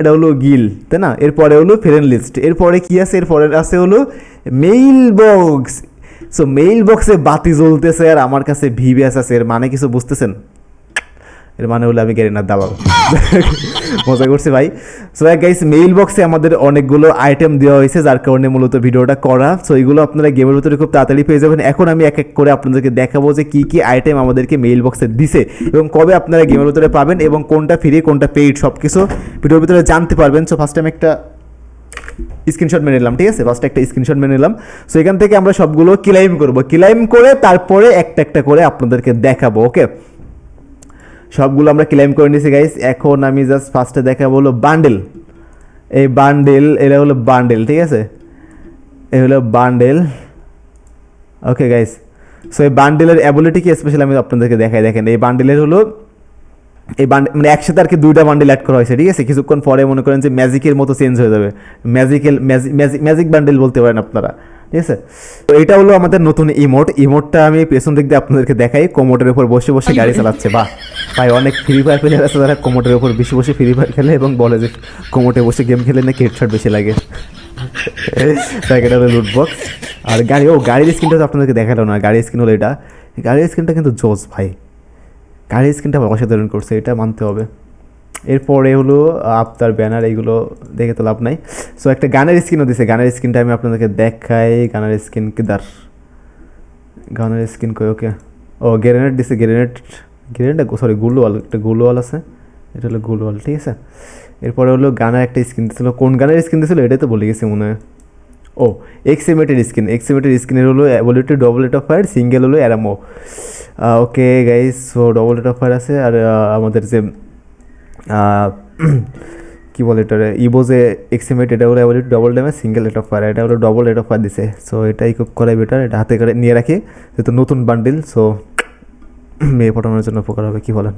এটা হলো গিল, তাই না? এরপরে হলো ফ্রেন্ড লিস্ট এরপরে কি আছে? এরপরে আছে হলো মেইল বক্স সো মেইল বক্সে বাতি জ্বলতেছে আর আমার কাছে ভিভিএস আছে, এর মানে কিছু বুঝতেছেন? এর মানে হলো আমি গেরিনার দাবাল মজা করছি ভাই। সো গাইস মেইল বক্সে আমাদের অনেকগুলো আইটেম দেওয়া হয়েছে, যার কারণে মূলত ভিডিওটা করা। সো এইগুলো আপনারা গেমের ভিতরে খুব তাড়াতাড়ি পেয়ে যাবেন। এখন আমি এক এক করে আপনাদেরকে দেখাবো যে কী কী আইটেম আমাদেরকে মেইল বক্সে দিছে এবং কবে আপনারা গেমের ভিতরে পাবেন এবং কোনটা ফ্রি কোনটা পেইড সব কিছু ভিডিওর ভিতরে জানতে পারবেন। সো ফার্স্ট টাইম একটা স্ক্রিনশট মেনে নিলাম, ঠিক আছে? ফার্স্ট একটা স্ক্রিনশট মেনে নিলাম। সো এখান থেকে আমরা সবগুলো ক্লাইম করব। ক্লাইম করে তারপরে একটা একটা করে আপনাদেরকে দেখাবো ওকে সবগুলো আমরা ক্লেম করে নিয়েছি গাইস এখন আমি জাস্ট ফার্স্টে দেখাবো হলো বান্ডেল এই বান্ডেল এটা হলো বান্ডেল ঠিক আছে? এই হলো বান্ডেল ওকে গাইস সো এই বান্ডেলের অ্যাবিলিটি কি স্পেশালি আমি আপনাদেরকে দেখাই, দেখেন। এই বান্ডেলের হলো, এই বান্ডেল মানে একসাথে আর কি দুইটা বান্ডেল অ্যাড করা হয়েছে, ঠিক আছে? কিছুক্ষণ পরে মনে করেন যে ম্যাজিকের মতো চেঞ্জ হয়ে যাবে। ম্যাজিক্যাল ম্যাজিক ম্যাজিক বান্ডেল বলতে পারেন আপনারা। ঠিক আছে? তো এটা হলো আমাদের নতুন ইমোট ইমোটটা আমি পেছন দিক দিয়ে আপনাদেরকে দেখাই। কোমোটের উপর বসে বসে গাড়ি চালাচ্ছে। বাহ! ভাই অনেক ফ্রি ফায়ার প্লেয়ার আছে তারা কোমোটের উপর বেশি বসে ফ্রি ফায়ার খেলে এবং বলে যে কোমোটে বসে গেম খেলে নাকি হেডশট বেশি লাগে। এটা হলো লুটবক্স আর গাড়ি ও গাড়ির স্ক্রিনটা তো আপনাদেরকে দেখাল না। গাড়ির স্ক্রিন হলো এটা। গাড়ির স্ক্রিনটা কিন্তু জোস ভাই। গাড়ির স্ক্রিনটা অসাধারণ করছে এটা মানতে হবে। এরপরে হলো আপনার ব্যানার, এইগুলো দেখে তো লাভ নাই। সো একটা গানের স্ক্রিনও দিছে। গানের স্ক্রিনটা আমি আপনাদেরকে দেখাই। গানের স্ক্রিন কিদার? গানের স্ক্রিন কই? ওকে। ও, গ্রেনেড দিছে। গ্রেনেড গ্রেনেড সরি গুলোয়াল একটা গুলোয়াল আছে। এটা হলো গুলোয়াল ঠিক আছে? এরপরে হলো গানের একটা স্ক্রিন দিছিল। কোন গানের স্ক্রিন দিছিল? এটাই তো বলে গেছি মনে হয়। ও এক্সিমেটের স্ক্রিন। এক্সিমেটের স্ক্রিনের হলো ability double rate of fire, single হলো অ্যারামো। Okay, guys so double rate of fire আছে। আর আমাদের যে কি বলে এটা ইবোজে এক্সিমেট এটা হলো ability double damage single rate of fire এটা হলো ডবল রেট অফ ফায়ার দিছে। সো এটাই করাই বেটার এটা হাতে করে নিয়ে রাখি, যেহেতু নতুন বান্ডিল সো মেয়ে পটানোর জন্য উপকার হবে, কী বলেন?